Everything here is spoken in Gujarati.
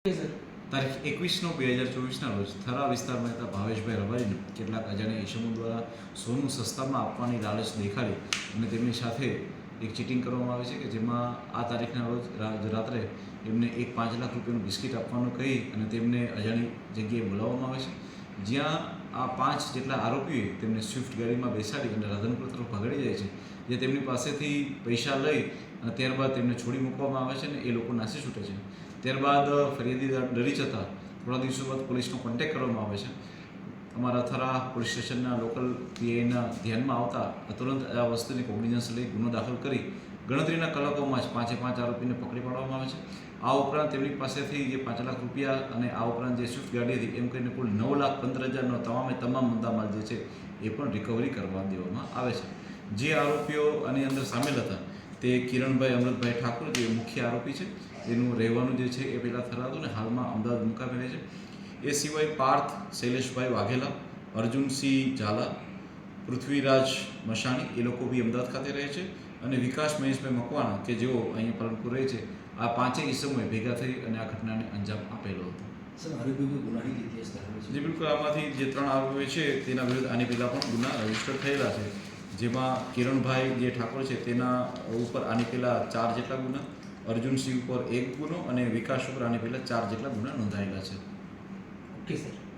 તારીખ એકવીસ નવ બે હજાર ચોવીસના રોજ થરા વિસ્તારમાં રહેતા ભાવેશભાઈ રબારીને કેટલાક અજાણ્યા ઈસમો દ્વારા સોનું સસ્તામાં આપવાની લાલચ દેખાડી અને તેમની સાથે એક ચીટિંગ કરવામાં આવે છે કે જેમાં આ તારીખના રોજ રાત્રે એમને એક પાંચ લાખ રૂપિયાનું બિસ્કિટ આપવાનું કહી અને તેમને અજાણી જગ્યાએ બોલાવવામાં આવે છે. જ્યાં આ પાંચ જેટલા આરોપીઓએ તેમને સ્વિફ્ટ ગાડીમાં બેસાડી અને રાધનપુર તરફ ભગાડી જાય છે. જે તેમની પાસેથી પૈસા લઈ અને ત્યારબાદ તેમને છોડી મૂકવામાં આવે છે ને એ લોકો નાસી છૂટે છે. ત્યારબાદ ફરિયાદી ડરી જતા થોડા દિવસો બાદ પોલીસનો કોન્ટેક્ટ કરવામાં આવે છે. અમારા થરા પોલીસ સ્ટેશનના લોકલ પીઆઈના ધ્યાનમાં આવતા તુરંત આ વસ્તુની કોગ્નિઝન્સ લઈ ગુનો દાખલ કરી ગણતરીના કલાકોમાં જ પાંચે પાંચ આરોપીને પકડી પાડવામાં આવે છે. આ ઉપરાંત તેમની પાસેથી જે પાંચ લાખ રૂપિયા અને આ ઉપરાંત જે સ્વિફ્ટ ગાડી હતી એમ કરીને કુલ નવ લાખ પંદર હજારનો તમામે તમામ મુદ્દામાલ જે છે એ પણ રિકવરી કરવા દેવામાં આવે છે. જે આરોપીઓ આની અંદર સામેલ હતા તે કિરણભાઈ અમૃતભાઈ ઠાકુર જે મુખ્ય આરોપી છે એનું રહેવાનું જે છે એ પહેલાં થરાતું ને હાલમાં અમદાવાદ મુકામે રહે છે. એ સિવાય પાર્થ શૈલેષભાઈ વાઘેલા અર્જુનસિંહ ઝાલા પૃથ્વીરાજ મશાણી એ લોકો બી અમદાવાદ ખાતે રહે છે. અને વિકાસ મહેશભાઈ મકવાણા કે જેઓ અહીંયા પાલનપુર રહે છે આ પાંચેય ઇસમોએ ભેગા થઈ અને આ ઘટનાને અંજામ આપેલો હતો. જે બિલકુલ. આમાંથી જે ત્રણ આરોપીઓ છે તેના વિરુદ્ધ આની પહેલાં પણ ગુના રજિસ્ટર થયેલા છે. જેમાં કિરણભાઈ જે ઠાકોર છે, તેના ઉપર આની પહેલાં ચાર જેટલા ગુના, અર્જુનસિંહ ઉપર એક ગુનો અને વિકાસ ઉપર આની પહેલાં ચાર જેટલા ગુના નોંધાયેલા છે. Okay, sir.